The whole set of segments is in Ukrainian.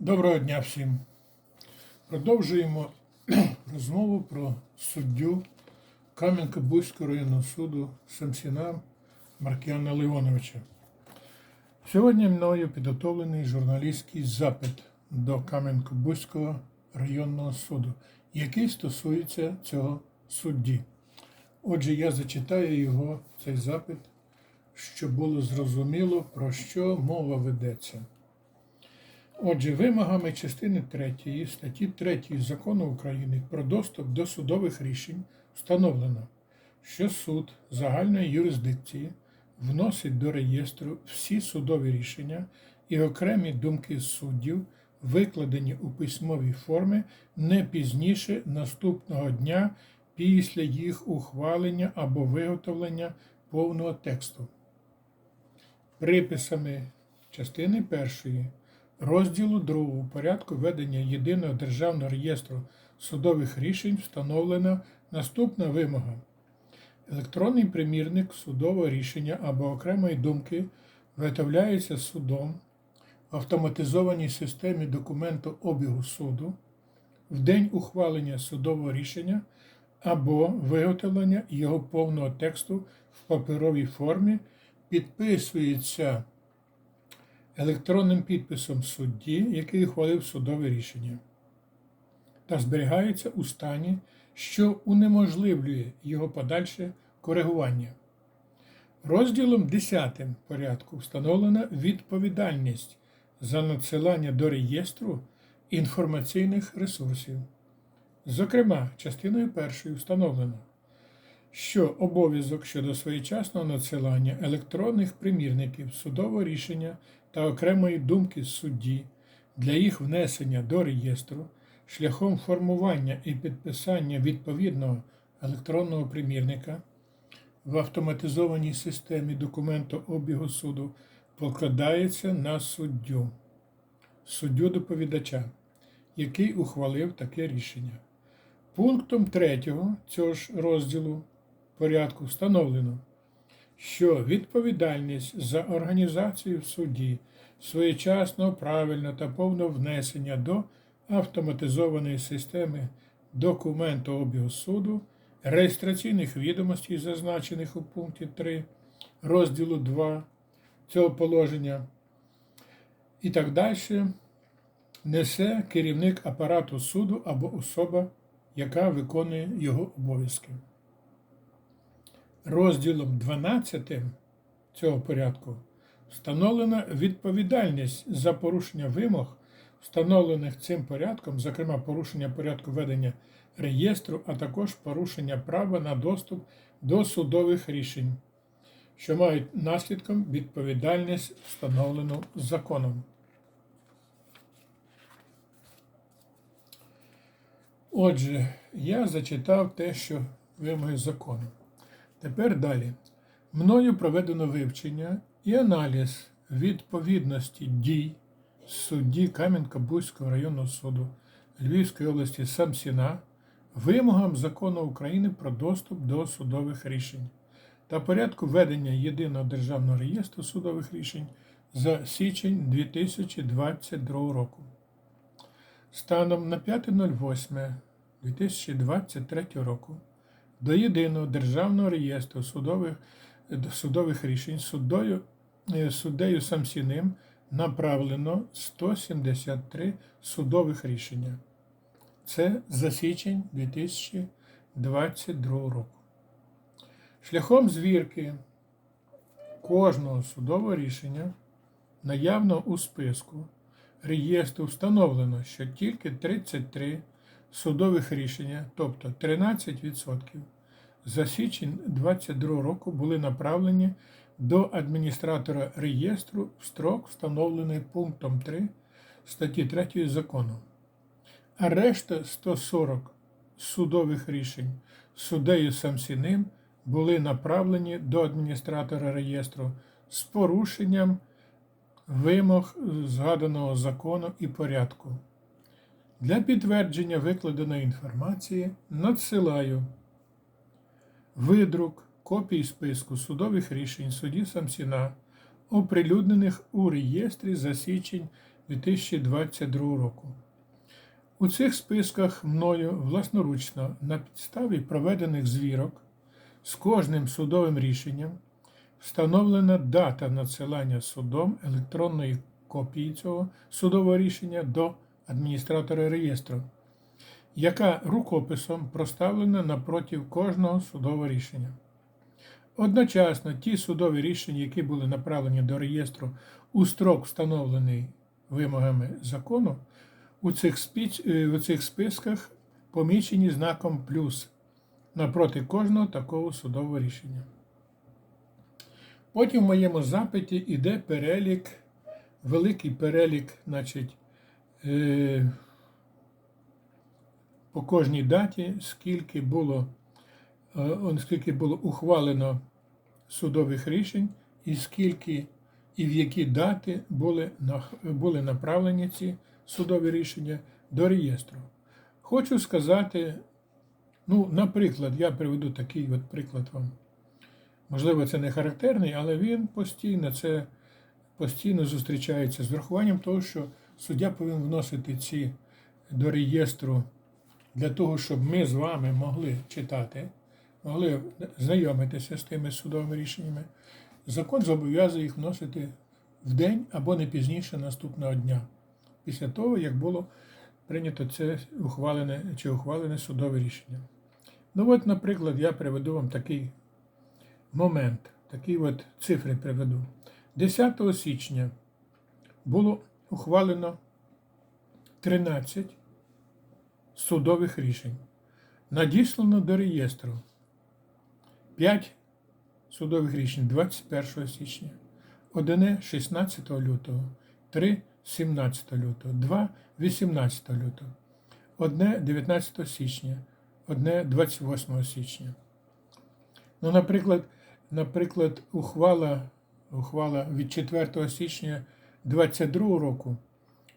Доброго дня всім. Продовжуємо розмову про суддю Кам'янка-Бузького районного суду Самсіна Маркіана Леоновича. Сьогодні мною підготовлений журналістський запит до Кам'янка-Бузького районного суду, який стосується цього судді. Отже, я зачитаю його цей запит, щоб було зрозуміло, про що мова ведеться. Отже, вимогами частини 3 статті 3 Закону України про доступ до судових рішень встановлено, що суд загальної юрисдикції вносить до реєстру всі судові рішення і окремі думки суддів, викладені у письмовій формі не пізніше наступного дня після їх ухвалення або виготовлення повного тексту. Приписами частини першої розділу 2 порядку ведення єдиного державного реєстру судових рішень встановлена наступна вимога. Електронний примірник судового рішення або окремої думки виготовляється судом в автоматизованій системі документообігу суду в день ухвалення судового рішення або виготовлення його повного тексту в паперовій формі підписується електронним підписом судді, який ухвалив судове рішення, та зберігається у стані, що унеможливлює його подальше коригування. Розділом 10 порядку встановлена відповідальність за надсилання до реєстру інформаційних ресурсів. Зокрема, частиною першою встановлено, що обов'язок щодо своєчасного надсилання електронних примірників судового рішення та окремої думки судді для їх внесення до реєстру шляхом формування і підписання відповідного електронного примірника в автоматизованій системі документообігу суду покладається на суддю, суддю доповідача, який ухвалив таке рішення. Пунктом 3 цього ж розділу порядку встановлено, що відповідальність за організацію в суді своєчасного, правильного та повного внесення до автоматизованої системи документообігу суду, реєстраційних відомостей, зазначених у пункті 3 розділу 2 цього положення, і так далі, несе керівник апарату суду або особа, яка виконує його обов'язки. Розділом 12 цього порядку встановлена відповідальність за порушення вимог, встановлених цим порядком, зокрема порушення порядку ведення реєстру, а також порушення права на доступ до судових рішень, що мають наслідком відповідальність, встановлену законом. Отже, я зачитав те, що вимоги закону. Тепер далі. Мною проведено вивчення і аналіз відповідності дій судді Кам'янка-Бузького районного суду Львівської області Самсіна вимогам закону України про доступ до судових рішень та порядку ведення єдиного державного реєстру судових рішень за січень 2022 року. Станом на 5.08.2023 року до єдиного державного реєстру судових судових рішень суддою, суддею Самсіним направлено 173 судових рішення. Це за січень 2022 року. Шляхом звірки кожного судового рішення наявно у списку реєстру встановлено, що тільки 33 судових рішення, тобто 13%, за січень 2022 року були направлені до адміністратора реєстру в строк, встановлений пунктом 3 статті 3 закону. А решта 140 судових рішень суддею Самсіним були направлені до адміністратора реєстру з порушенням вимог згаданого закону і порядку. Для підтвердження викладеної інформації надсилаю видрук копій списку судових рішень судді Самсіна, оприлюднених у реєстрі за січень 2022 року. У цих списках мною власноручно на підставі проведених звірок з кожним судовим рішенням встановлена дата надсилання судом електронної копії цього судового рішення до адміністратора реєстру, яка рукописом проставлена напроти кожного судового рішення. Одночасно ті судові рішення, які були направлені до реєстру у строк, встановлений вимогами закону, у цих, спіч, е, у цих списках помічені знаком плюс напроти кожного такого судового рішення. Потім в моєму запиті йде перелік, великий перелік, значить, е, по кожній даті, скільки було, е, скільки було ухвалено судових рішень, і скільки і в які дати були, були направлені ці судові рішення до реєстру. Хочу сказати, ну, наприклад, я приведу такий от приклад вам. Можливо, це не характерний, але він постійно це постійно зустрічається з врахуванням того, що суддя повинен вносити ці до реєстру для того, щоб ми з вами могли читати, могли знайомитися з тими судовими рішеннями. Закон зобов'язує їх вносити в день або не пізніше наступного дня, після того, як було прийнято це ухвалене чи ухвалене судове рішення. Ну от, наприклад, я приведу вам такий момент, такі от цифри приведу. 10 січня було ухвалено 13 судових рішень. Надіслано до реєстру 5 судових рішень 21 січня, одне 16 лютого, 3 17 лютого, 2 18 лютого, одне 19 січня, одне 28 січня. Ну, наприклад, наприклад, ухвала, ухвала від 4 січня 2022 року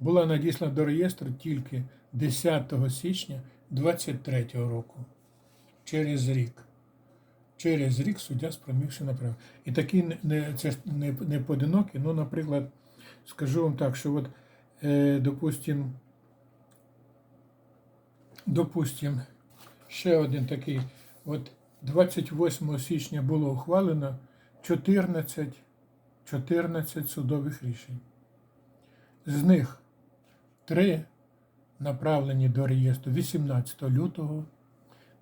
була надіслана до реєстру тільки 10 січня 2023 року. Через рік. Через рік суддя спромігся направити. І такі не- це не, не поодинокі, ну, наприклад, скажу вам так, що от, е, допустим, допустим, ще один такий, от 28 січня було ухвалено 14, 14 судових рішень. З них 3 направлені до реєстру 18 лютого,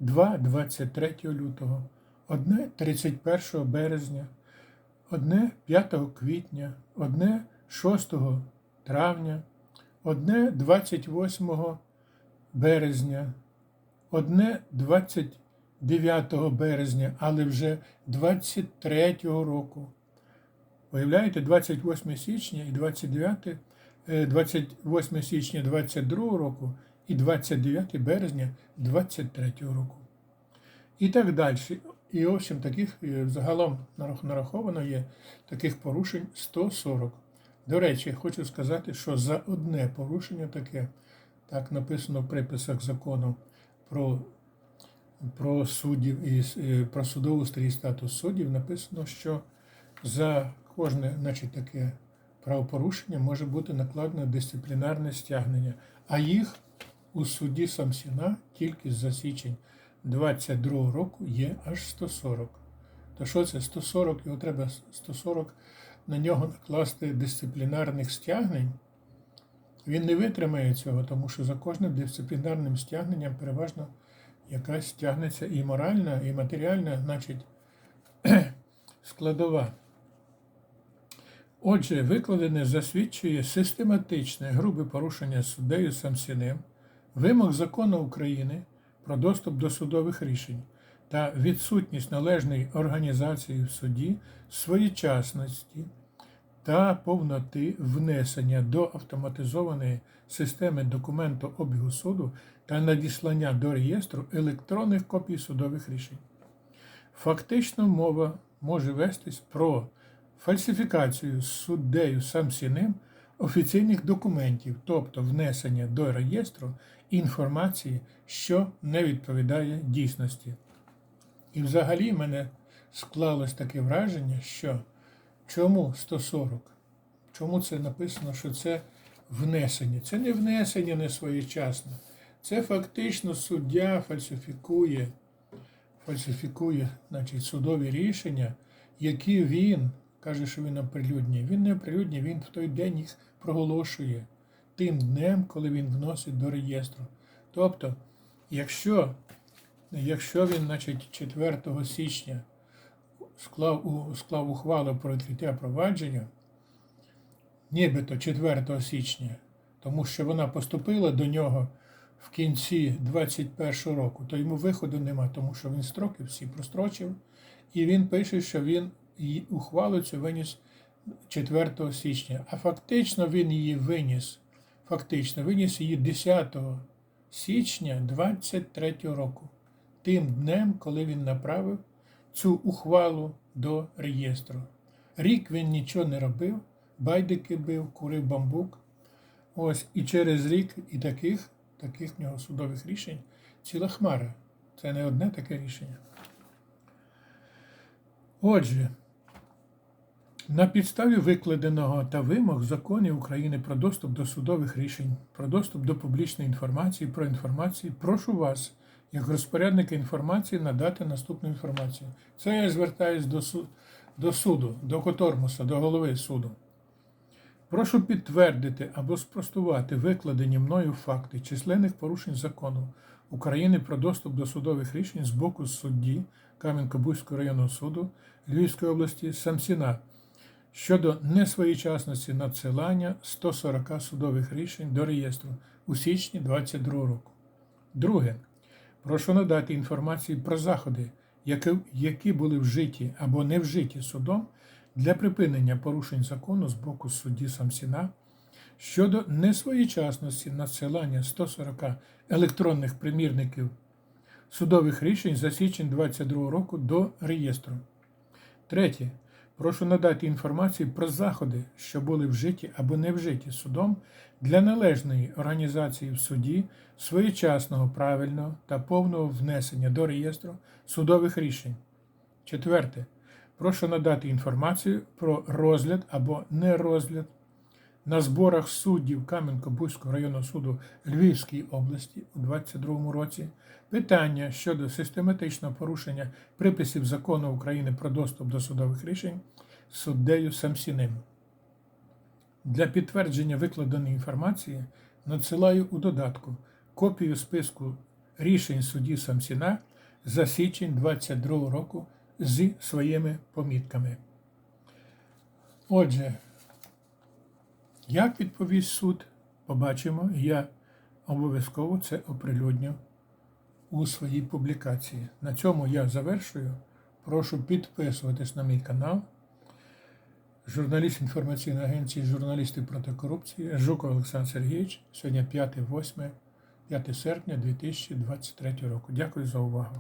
2 23 лютого, одне 31 березня, одне 5 квітня, одне 6 травня, одне 28 березня, одне 29 березня, але вже 23 року. Виявляєте, 28 січня і 29, е, 28 січня 22 року і 29 березня 23 року. І так далі. І в общем, таких е, загалом нараховано є таких порушень 140. До речі, хочу сказати, що за одне порушення таке, так написано в приписах закону про, про суддів і е, про судоустрій і статус суддів, написано, що за кожне значить, таке правопорушення може бути накладено дисциплінарне стягнення, а їх у суді Самсіна тільки за січень 22 року є аж 140. То що це 140? Його треба 140 на нього накласти дисциплінарних стягнень. Він не витримає цього, тому що за кожним дисциплінарним стягненням переважно якась стягнеться і моральна, і матеріальна, значить, складова. Отже, викладене засвідчує систематичне грубе порушення суддею Самсіним вимог закону України про доступ до судових рішень та відсутність належної організації в суді своєчасності та повноти внесення до автоматизованої системи документообігу суду та надіслання до реєстру електронних копій судових рішень. Фактично мова може вестись про фальсифікацію суддею Самсіним офіційних документів, тобто внесення до реєстру інформації, що не відповідає дійсності. І взагалі в мене склалось таке враження, що чому 140? Чому це написано, що це внесення. Це не внесення не своєчасно. Це фактично суддя фальсифікує, фальсифікує значить, судові рішення, які він каже, що він оприлюднює. Він не оприлюднює, він в той день їх проголошує тим днем, коли він вносить до реєстру. Тобто, якщо, якщо він, значить, 4 січня склав, склав ухвалу про відкриття провадження, нібито 4 січня, тому що вона поступила до нього в кінці 21 року, то йому виходу нема, тому що він строки всі прострочив, і він пише, що він її ухвалу цю виніс 4 січня. А фактично він її виніс, фактично виніс її 10 січня 23 року, тим днем, коли він направив цю ухвалу до реєстру. Рік він нічого не робив, байдики бив, курив бамбук. Ось і через рік і таких, таких в нього судових рішень ціла хмара. Це не одне таке рішення. Отже, на підставі викладеного та вимог законів України про доступ до судових рішень, про доступ до публічної інформації, про інформацію, прошу вас, як розпорядника інформації, надати наступну інформацію. Це я звертаюсь до, су- до суду, до Котормуса, до голови суду. Прошу підтвердити або спростувати викладені мною факти численних порушень закону України про доступ до судових рішень з боку судді Кам'янко-Бузького районного суду Львівської області Самсіна щодо несвоєчасності надсилання 140 судових рішень до реєстру у січні 2022 року. Друге. Прошу надати інформацію про заходи, які, були вжиті або не вжиті судом для припинення порушень закону з боку судді Самсіна щодо несвоєчасності надсилання 140 електронних примірників судових рішень за січень 2022 року до реєстру. Третє. Прошу надати інформацію про заходи, що були вжиті або не вжиті судом для належної організації в суді своєчасного, правильного та повного внесення до реєстру судових рішень. Четверте. Прошу надати інформацію про розгляд або нерозгляд на зборах суддів Кам'янко-Бузького районного суду Львівської області у 2022 році питання щодо систематичного порушення приписів закону України про доступ до судових рішень суддею Самсіним. Для підтвердження викладеної інформації надсилаю у додатку копію списку рішень судді Самсіна за січень 2022 року зі своїми помітками. Отже, як відповість суд, побачимо, я обов'язково це оприлюдню у своїй публікації. На цьому я завершую. Прошу підписуватись на мій канал. Журналіст інформаційної агенції Журналісти проти корупції Жуков Олександр Сергійович. Сьогодні 5-8, 5 серпня 2023 року. Дякую за увагу.